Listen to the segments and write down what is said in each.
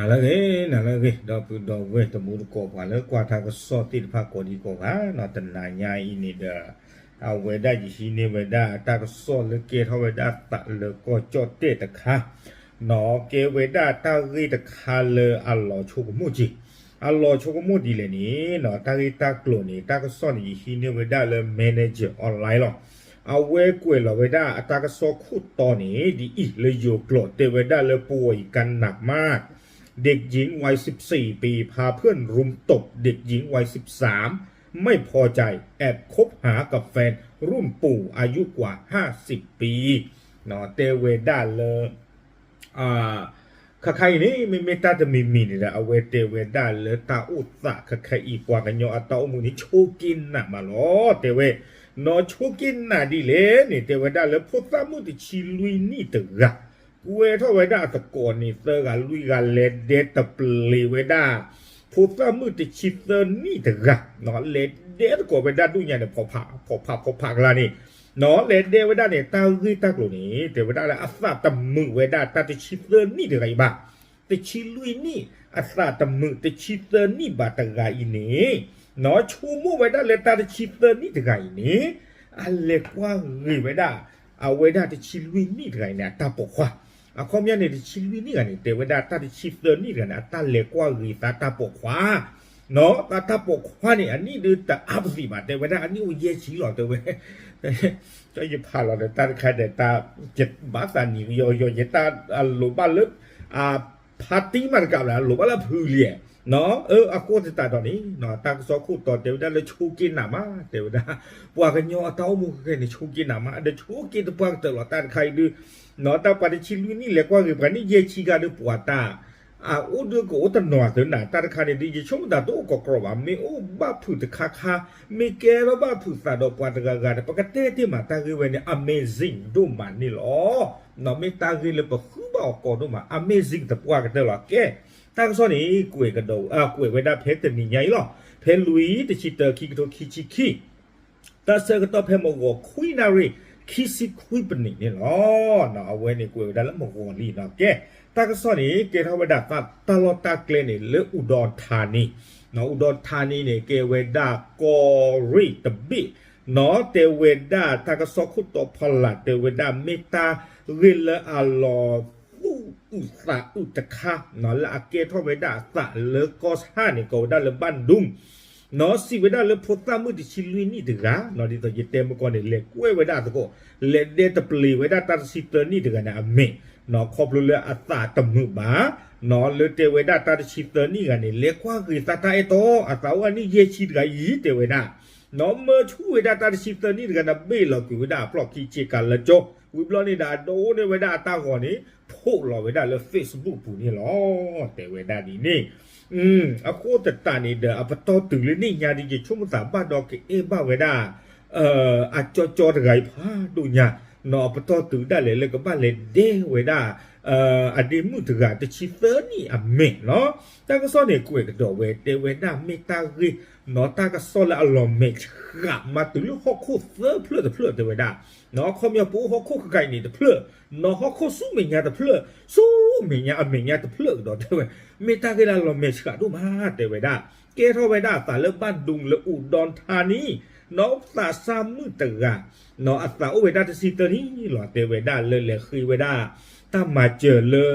နာလကေနာလကေတော့ပူတော့ဝဲတမှုကောပါလေကွာတာကစောတိဖာကိုဒီကောကနော်တနာညာဤနေတဲ့အဝဲဒါကြီးရှိနေဝဲဒါတာကစောလေကေထဝဲဒါတလေကောကြော့တဲ့တခါနော်ကေဝဲဒါတာရီတခါလေအလောချုကမှုကြီးအလောချုကမှုဒီလေနီနော်တာရီတာကလိုနီတာကစောနေရှိနေဝဲဒါလေမန်နေဂျာအွန်လိုင်းလောအဝဲကွယ်လဝဲဒါအတာကစောခုတော်နေဒီဤလေယိုကလိုတေဝဲဒါလေပူဝီကန်နတ်မတ် เด็กหญิงวัย 14 ปีพาเพื่อนรุมตบเด็กหญิงวัย 13 ไม่พอใจแอบคบหากับแฟนรุ่นปู่อายุกว่า 50 ปีเนาะเตเวด้าเลยอ่าคาใครนี่ไม่ไม่ตาจะมีมีนี่แหละเอาเวเตเวด้าเลยตาอุตสะคาใครอีกว่ากันโยอตาอมูนี่ชูกินน่ะมาล้อเตเวนอชูกินน่ะดีเลยนี่เตเวด้าเลยพุทธามุติชิลุยนี่ตึกอะ กูเอนนี่เตอร์กาลุยกาเลเดตะปลีเวด้าผู้ตามือติชิเตอร์นี่ตะกะเนาะเลเดตะกอเวด้าดุญาเนี่ยพอพาพอพาพอพากลานี่นาะเลเดเวด้าเนี่ยตาคือตะกโลนี่เตเวด้าและอัสสะตะมือเวด้าตาติชิเตอร์นี่ตะไกบะติชิลุยนี่อัสสะตะมือติชิเตอร์นี่บาตะกาอีนี่นาะชูมูเวด้าเลตาติชิเตอร์นี่ตะกาอีนี่อันเล็กว่าริเวด้าเอาเวด้าติชิลุยนี่ตะไกเนี่ยตาปกว่า အခေါမြတ်နေတဲ့ချီလူနီကနေတေဝဒတာတချီဖလနီကနေအတလေကွာရီတာတာပေါခွာနော်တာတာပေါခွာနေအနိဒတာအပစီပါတေဝဒအနိဝရဲ့ချီလောတေဝจะยิพาเราแต่ตาใครแต่ตาเจ็ดบาสานีโยโยเยตาอ่าโลบาลึกอ่าพาร์ตี้มันกับแล้วโลบาละพือเลีย เนาะเอออากูจะตาตอนนี้เนาะตังซอคู่ต่อเดี๋ยวได้เลยชูกินหนามาเดี๋ยวได้ปวกันยอเต้ามูกันในชูกินหนามาเดี๋ยวชูกินตัวปวกตลอดตานใครดูเนาะตาปาริชิลุนี่แหละกว่าคือปานี่เยชิกาดูปวตาอาอุดก็อุตนอดนาตาคาเนดีชมดาตัวก็กรอบมีโอ้บ้าผุดคาคามีแกแล้วบ้าผุดสาดอปวดกากาปกติที่มาตาคือเวนี่ amazing ดูมันนี่หรอเนาะมีตาคือเลยปะคือบ้าก่อนดูมา amazing ตะปวกตลอดแก တာကစောနေကွေကတော်အာကွေဝဲတာဖဲတနီညာလောဖဲလူီတချီတခီကတော်ခီချီခီတာဆကတော်ဖဲမောကိုခွိနာရီခီစီခွိပနီနေလောနော်အဝဲနေကွေဒါလမောကိုလီနော်ကဲတာကစောနေကေထဝဒကတာလောတာကလဲနေလေဥဒောဌာနီနော်ဥဒောဌာနီနေကေဝဲတာကောရီတဘီနော်တေဝေဒာတာကစောခုတော်ဖလာတေဝေဒာမေတာရီလအလော นี่เกเวดากอริตบิเนาะเตเวดาตากสอคุตโตพลัดเตเวดาเมตาริลอัลลออุอุสาอุตะคะเนาะละเกทวดาสะเลกอสหานี่ก็ได้ละบันดุง နော်စီဝဒလေဖတ်မှုတချီလူနီတကနော်ဒီတော့ယတဲမကောနေလေကွဲဝဒတကောလေဒေတပလီဝဒတာစီတနီတကနာအမေနော်ခေါပလူလေအတာတမှုပါနော်လေတေဝဒတာစီတနီကနေလေကွာကိတတာအတောအတာဝနီယေချီတကယီတေဝဒနော်မချူဝဒတာစီတနီတကနာဘေလောကိဝဒပလော့ကီချေကလကြော ဝီဘလော့နေတာတိုးနေဝဒအတောက်ခေါ်နေဖို့လော်ဝဒလော Facebook ပူနေလောတဲဝဒဒီနေอืมအခုတတနေတဲ့အပတော်တူလေးနေညာဒီချွတ်မသာဘတ်တော့ကေအဘဝဒเอ่อအချောချောတကိုင်ဖာတို့ညာနော်ပတော်တူတက်လေလေကပတ်လေဒေဝဒ အာအတေမှုတကတချီသနီအမင်နော်တကစောနေကွေကတော့ဝဲတေဝဲနာမေတာရီနော်တကစောလာလောမေခရမတူလူဟခုသဖလတ်ဖလတ်တေဝဲဒါနော်ခမယပူဟခုကကိုင်နေတဖလတ်နော်ဟခုစုမညာတဖလတ်စုမညာအမညာတဖလတ်တော့တေဝဲမေတာကလာလောမေခရတို့မာတေဝဲဒါကေထောဝဲဒါသာလပတ်ဒုံလူဒွန်ဌာနီ te we da le le khi we da ta ma che le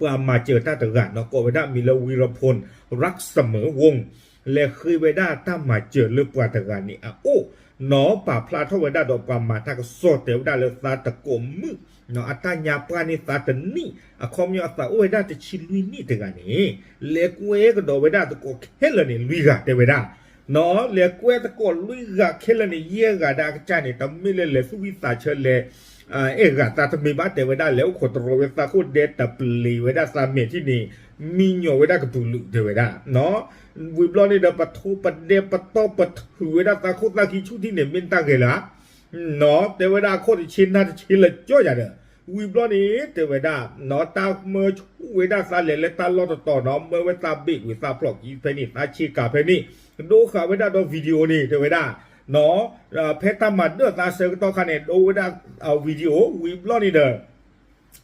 ปามาเจอตาตะกะเนาะก็เวดามีละวีรพลรักเสมอวงและเคยเวดาตามาเจอเลือปาตะกะนี่อ่ะโอ้เนาะป่าพลาทเวดาดอกปามาทากโซเตวดาเลซาตะกม နော်လေကွဲတကောလူကခဲလနေရေကဒါကချာနေတမီလေလေစုဝိစာချလေအဲကတာတမီဘတ်ဝဒါလေခတရဝစာခုဒေတပလီဝဒါစာမေတီနေမိညောဝဒါကပူလူဒေဝဒါနော်ဝီဘလောနေဒပထူပဒေပတောပထူဝဒါတာခုတာကီချူတီနေမင်တာကေလာနော်တေဝဒါခိုချင်းနာချင်းလကြောရတယ် ဝီဘလနေတေဝဒါနော်တာမချူဝဒါစာလေလေတာလောတတော်နော်မဝတာဘိဝစာပလော့ကြီးဖဲနေတာချီကာဖဲနေဒိုခါဝဒတော့ဗီဒီယိုနေတေဝဒါနော်ဖဲတမတ်တော့သာစတော့ခနဲ့ဒိုဝဒါဗီဒီယိုဝီဘလော့နေတယ်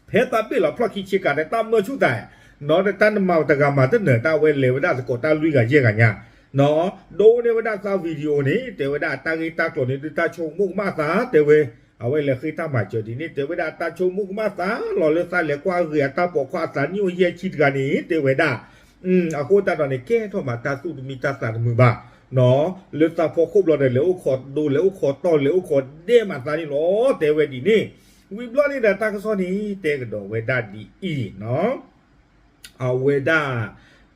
ဖဲတပိလောပလော့ခိချီကတဲ့တမချူတိုင်နော်တန်မောက်တကမာတနေတာဝဲလေဝဒစကောတာလူကရေကညာနော်ဒိုနေဝဒစာဗီဒီယိုနေတေဝဒတာဂီတာကလိုနေတာချုံမှုမသာတေဝဲ အဝဲလေခိတာမချဒီနေတေဝဒတာချုံမှုမသာလော်လေစာလေကွာရီတာပေါ်ခွာစာညိုရဲ့ချစ်ကနေတေဝဒอืมအခုတတော်နေကဲထောမှာတာစုမီတာစာမှုပါနော်လေတာပေါ်ခုဘလော်တယ်လေဥခေါ်ဒိုလေဥခေါ်တော်လေဥခေါ်ဒေမသာနီလောတေဝဒီနေဝီဘလော်နေတာတာကစောနေတေကတော့ဝေဒဒီအီနော်အဝေဒာ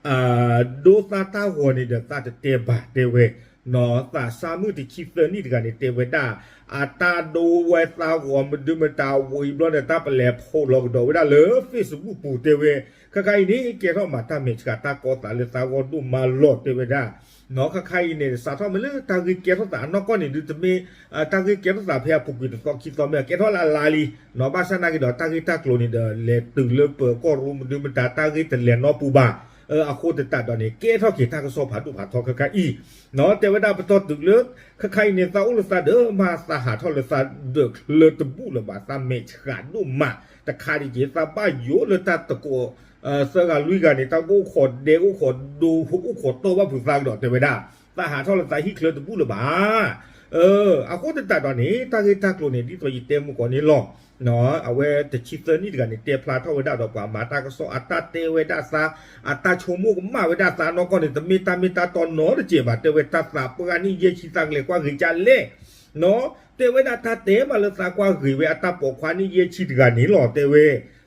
အာဒိုတာတာဟောနေတဲ့တာတေဘာတေဝေ နော်တာစာမှုတိချိဖနီတကနေတေဝေဒာအတာဒိုဝေတာဟောမဒုမတာဝီဘလတဲ့တပ်လေဖိုလောကတော့ဝေဒာလေ Facebook ပူတေဝေခခိုင်နေကေတော့မတာမေချကတာကောတာလေတာဟောဒုမလောတေဝေဒာနော်ခခိုင်နေစာထမလေတာဂီကေတော့တာနော်ကောနေဒီတမေတာဂီကေတော့တာဖျားပုကွေတော့ခိတော့မေကေတော့လာလာလီနော်ဘာစနာကေတော့တာဂီတာကလိုနေတယ်လေတူလေပကောရူမဒုမတာတာဂီတလေနော်ပူပါ เอออาโคติตาดอนเนเกท่เขียนทากรโซผาดตุผาทอคคาอีเนาะแต่ว่าดาปตอตึกเลือกคคาเนซาอุลซาเดอมาสหาทอลซาเดอเลตบุลบาซาเมชานุมาแต่คาดิเจซาบ้าโยเลตาตะโกเออเซกาลุยกันเนี่ยตากูขดเดกูขดดูฮุกขดโตว่าผู้สร้างดอกเทวดาสหาทอลซาฮิเคลตบุลบา เอออากูตัดตอนนี้ตาเกตากลุ่นี่ที่ตัวยีเต็มกว่านี้หรอกเนาะเอาไว้แต่ชิปเตอร์นี่กันเนี่ยเตียพลาเท่าไว้ได้ดอกกว่ามาตาก็โซอัตตาเตเวด้าซาอัตตาชมูกมาเวด้าซาเนาะก็เนี่ยจะมีตามีตาตอนเนาะเจียบเตเวตาซาเพื่อนี่เยชิตังเลยกว่าหรือจันเล่เนาะเตเวด้าตาเตมาเลยซากว่าหรือเวอัตตาปกควานี่เยชิตกันนี่หรอเตเว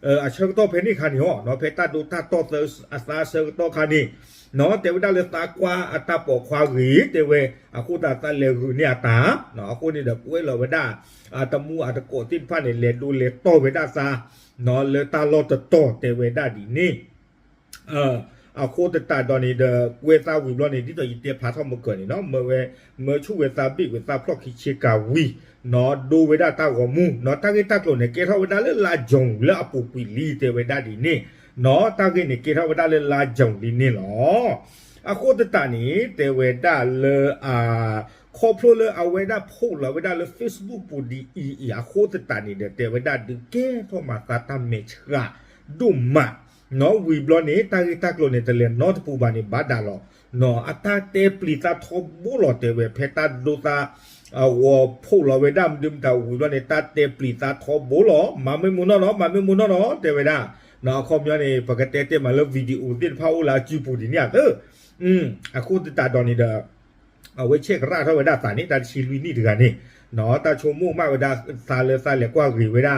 เอออาชกโตเพนี่คันนี่หรอเนาะเพตาดูตาโตเตอร์อัตตาเซอร์โตคันนี่ အခိုးတတတော်နေတဲ့ဝေသာဝီဘလနေဒီတော့ဒီဖာထောမကောနေနော်မဝဲမချုဝေသာပိဝေသာဖလော့ခိချေကာဝီနော်ဒိုဝေဒတာကောမူနော်တာဂေတာကလိုနေကေထဝေဒလေလာဂျုံလာပူပီလီတေဝေဒဒီနေ နော်တာဂေနေကေထဝေဒလေလာဂျုံဒီနေလောအခုတတနေတေဝေဒလေအာခေါ်ဖလိုလေအဝေဒဖိုလဝေဒလေ Facebook ပူဒီအီအခုတတနေတဲ့တေဝေဒဒီကေထောမတာတမေချရာဒုမနော်ဝီဘလနေတာဂီတာကလိုနေတလေနော်တပူပါနေဘာဒါလောနော်အတာတေပလီတာထောဘူလောတေဝေဖေတာဒိုတာအဝဖိုလဝေဒမ်ဒမ်တာဝီဘလနေတာတေပလီတာထောဘူလောမမေမူနော်နော်မမေမူနော်နော်တေဝေဒ နော်ခေါမျောနေပကတဲ့တဲ့မလဗီဒီယိုတင်ဖောက်လာကြည့်ပူဒီညတဲ့อืมအခုတတာတော်နေတာအဝေချက်ရထားဝေဒတာနေတာချီလူနီတကနေနော်တာချုံမှုမဝေဒစာလေစာလေကွာဂီဝေဒ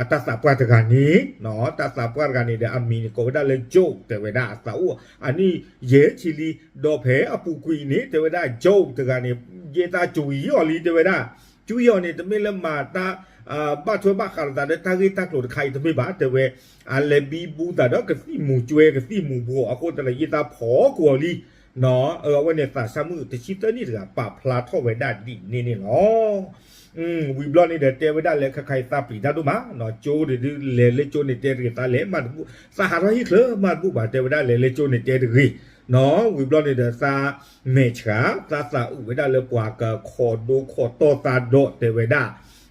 အတသပွားတကနေနော်တသပွားကနေတဲ့အမီကိုဝဒလေဂျုတ်တေဝဒအသဦးအနီရဲချီလီဒေါ်ဖဲအပူကွီနေတေဝဒဂျုတ်တကနေယေတာကျူယောလီတေဝဒကျူယောနေတမေလမာတာ အာပတ်ထွေးဘခါတာတဲ့တာဂီတာကလို့ခိုင်တမေပါတေဝအလေဘီဘူးတာတော့ကစီမူကျွဲကစီမူဘောအခုတလေယေတာဖောကိုလီနော်เออวันเนี่ยฝาซามือตะชิตนี่ตะปะพลาทอเวดาดินี่นี่เนาะอืมวีบล็อกนี่เดเตเวดาเลคไข่ตาปีดาตุมาเนาะโจดิเลเลโจนี่เตริตาเลมาบุสหรัฐฮิเคลมาบุบาเตเวดาเลเลโจนี่เตริနော်ဝီဘလော့နေတဲ့စာမေချာသာသာဥဝဒလေပွားကခေါ်ဒိုခေါ်တော့တာတော့တေဝဒ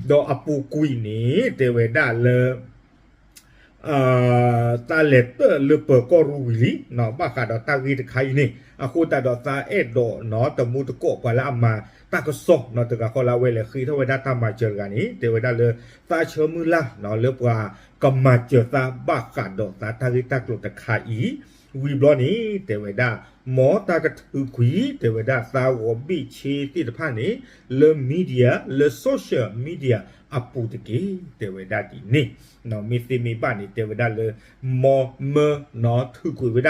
တော့အပူကွီနေတေဝဒလေအာတာလက်တလပကောရူဝီလီနော်ဘာခါတော့တာဂီတခိုင်နေအခုတတော့သာအဲ့တော့နော်တမှုတကောပလာအမတာကစောနော်တကခေါ်လာဝဲလေခီထဝဒတာမချေကနီတေဝဒလေတာချမူလာနော်လေပွားကမချေတာဘာခါတော့တာတာဂီတကလို့တခိုင်ဝီဘလော့နီတေဝဒ မောတာကတူခွီတေဝဒသာဝဘိချေတိတဖာနေလေမီဒီယာလေဆိုရှယ်မီဒီယာအပူတကေတေဝဒဒီနေနော်မီသိမီပါနေတေဝဒလေမောမနော်ထုခွေဝဒ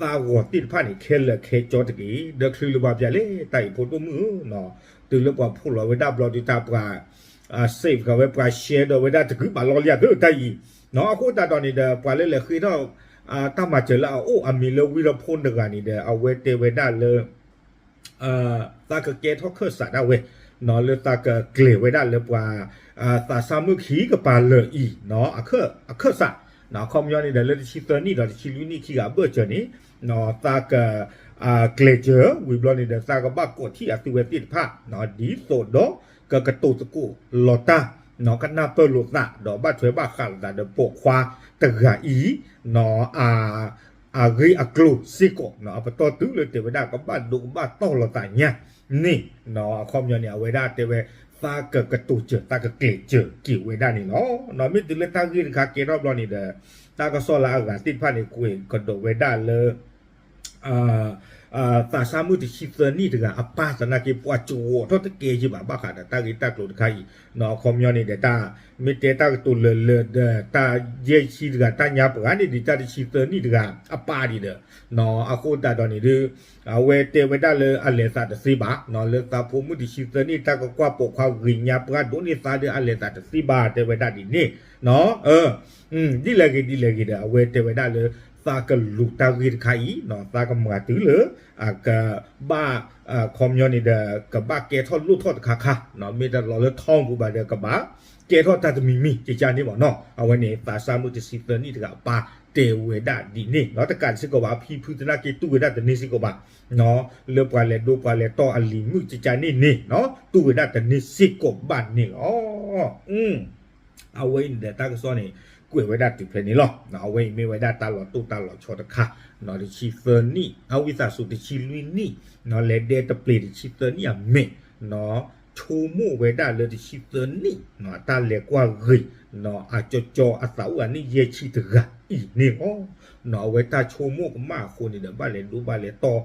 သာဝတိတဖာနေခဲလခဲကြောတကေဒခလူလဘပြလေတိုက်ဖို့တုမှုနော်တူလဘဖူလဝဒဘလော်ဒီတာပရာအာ save ကဝဲပရာ share တော့ဝဒတကူပါလော်လျာတို့တိုက်နော်အခုတတော်နေတဲ့ပွာလေလေခီတော့ အာတမချလာအိုအမီလဝီရဖုန်ဒကနေတဲ့အဝဲတေဝဒလေအာတကကေထောခဆာဒဝဲနော်လေတကကလေဝဒလေပွာအာတာဆာမှုခီကပါလေဤနော်အခအခဆာနော်ကွန်မြူနီတဲ့လေချီတနီတော့ချီလူနီခီကဘတ်ချနီနော်တကအာကလေဂျာဝီဘလနီတဲ့တကဘတ်ကိုတီအတူဝဲတိဖာနော်ဒီဆိုတော့ကကတိုတကူလောတာ နော်ကနာပလုတာဒေါ်ဘတ်ထွေဘခါဒါဒပိုခွာတဂါအီနော်အာအာဂီအကလုစီကိုနော်အပတော်တူလေတေဝဒကဘတ်ဒုဘတ်တော်လတညာနိနော်အခေါမျောနေအဝေဒတေဝသာကကတူချတာကကလေချကိဝေဒနီနော်နော်မိတလေတာဂီခါကေရောဘလနီဒတာကဆောလာကတိဖာနေကွေကဒဝေဒလေအာ အာသာစာမှုတရှိသနီတကအပါသနာကေပွားချောတော့တကေကြီးပါဘာခါတာတာကေတာကလို့တခိုင်နော်ကွန်မြူနတီတာမေတေတာတူလလတာရဲ့ရှိတကတာညာပကနေဒီတာတရှိသနီတကအပါဒီတယ်နော်အခုတာတော်နေတယ်အဝဲတေဝတာလေအလေသာတစီပါနော်လေတာဖို့မှုတရှိသနီတာကကွာပေါခွာဂညာပကဒုန်နေတာဒီအလေသာတစီပါတေဝတာဒီနေနော်အဲอืมဒီလေကေဒီလေကေတဲ့အဝဲတေဝတာလေ ta ka lu ta gir khai no ta ka ma tu le a ka ba community da ka ba ke tho lu tho kha kha no me da lo le thong bu ba da ka ba ke tho ta mi mi che cha ni mo no a we ne ta sa mu ti si ta ni da ba te we da di ni no ta ka si ko ba phi phu ta ke tu we da ni si ko ba no le pa le do pa le to a li mu che cha ni ni no tu we da ni si ko ba ni oh mm အဝိနတဲ့တာကစောနေ ကွေဝဒတ်တိဖနေလောနော်အဝိမေဝဒတာလောတူတာလောချောတခါနော်ဒီချီဖာနီအဝိသဆုတချီလူနီနော်လေဒေတပလေဒီချီဖာနီအမေနော် ချိုမှုဝဒလေဒီချီဖာနီနော်တာလေကွာဂိနော်အချောချောအသာဝနီယေချီတဂါဤနေဟောနော်ဝတာချိုမှုကမခုန်နေတယ်ဗလေလူဗလေတော့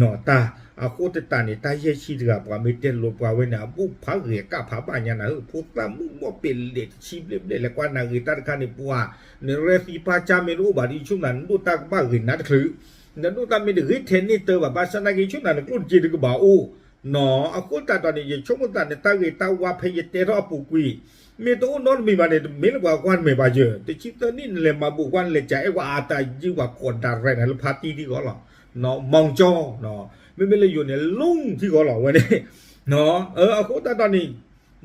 နော်တာအခုတတနေတာယေချီတဂါပမေတဲလောပွားဝနေအပုဖာရေကဖာပညာနာဖုတမှုမောပယ်လေချီပလေလေကွာနာဂီတာခနိပွားနေရဖီပါချမေရူဘာဒီချုံနန်ဒုတာဘာဂိနတ်ခလူနဒုတာမီဒီဂိထေနီတောဘာစနာဂီချုံနန်ကလုဂျီဒကဘာအိုနော်အခုတတ နေချုံမတနေတာဂီတာဝါဖေယတေရောပုကွီမေတော့နော်မီမနေမေလဘာကွမ်မေဘာဂျေတချီတနိလေမဘူကွမ်လေချာအဝါတာဂျီဝါကွန်တာရဲနလဖာတီဒီကောလောနော်မောင်ကျော်နော်မေမေလေယိုနေလုံးဒီကောလောဝဲနေနော်အဲအခုတတနေ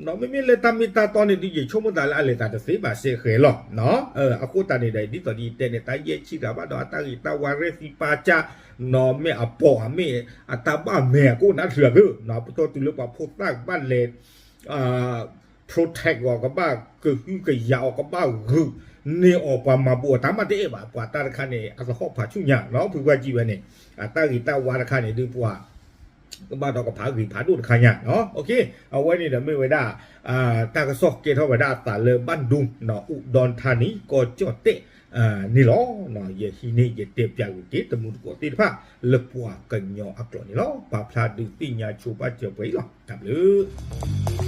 နော်မမေလက်တမီတာတော်နေဒီချုံမတာလာလေတာတစေးပါစေခဲလောနော်အဲအခုတနေတယ်ဒီတော်ဒီတဲ့နေတာရဲ့ချီတာပါတော့တာဂီတာဝါရက်စီပါချာနော်မေအပေါ်အမေအတဘမေကိုနာထရဘနော်ပတော်တူလပဖို့တာဘာလေအာ protect ကဘာကခုကရောက်ကဘာဂုနေအပမဘူတမတဲ့ပါပွာတာခနဲ့အစခောဖာချုညာနော်ဖူကကြည့်ပဲနေအတာဂီတာဝါရခနဲ့ဒီပွာ บ้านเรากับผหินผาดูดขายะเนาะโอเคเอาไว้นี่เดี๋ยวไม่ไว้ได้อ่าตากระสอกเกทอไว้ได้ตาเลบ้านดุมเนาะอุดรธานีก็เจาะเตะอ่านี่ล้อเนาะเยฮีนี่เยเตียบยาวุติตมุนกติผ้าเลปัวกันเนาะอักหลอนี่ล้อปลาพลาดึงตีญาชูบ้าเจียวไว้หรอกกับหรือ